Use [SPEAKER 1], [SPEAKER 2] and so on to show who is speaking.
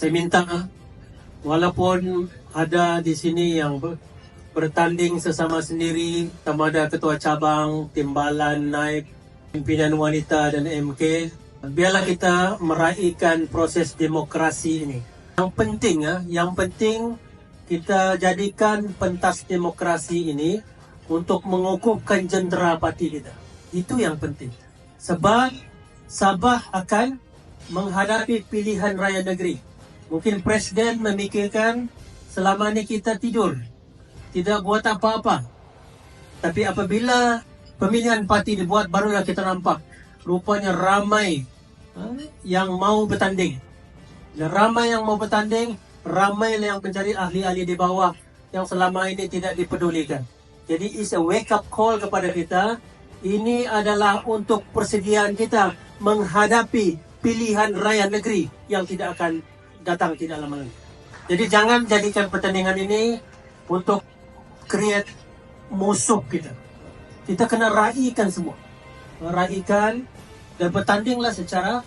[SPEAKER 1] saya minta walaupun ada di sini yang ber- bertanding sesama sendiri, sama ada ketua cabang, timbalan, naib, pimpinan wanita dan MK, biarlah kita meraihkan proses demokrasi ini. Yang penting ah, yang penting kita jadikan pentas demokrasi ini untuk mengukuhkan jendera parti kita. Itu yang penting. Sebab Sabah akan menghadapi pilihan raya negeri. Mungkin presiden memikirkan selama ini kita tidur. Tidak buat apa-apa. Tapi apabila pemilihan parti dibuat barulah kita nampak rupanya ramai ha, yang mau bertanding. Ramai yang mau bertanding, ramai yang mencari ahli-ahli di bawah yang selama ini tidak dipedulikan. Jadi is a wake up call kepada kita. Ini adalah untuk persediaan kita menghadapi pilihan raya negeri yang tidak akan datang tidak lama lagi. Jadi jangan jadikan pertandingan ini untuk create musuh kita. Kita kena raikan semua. Raikan dan bertandinglah secara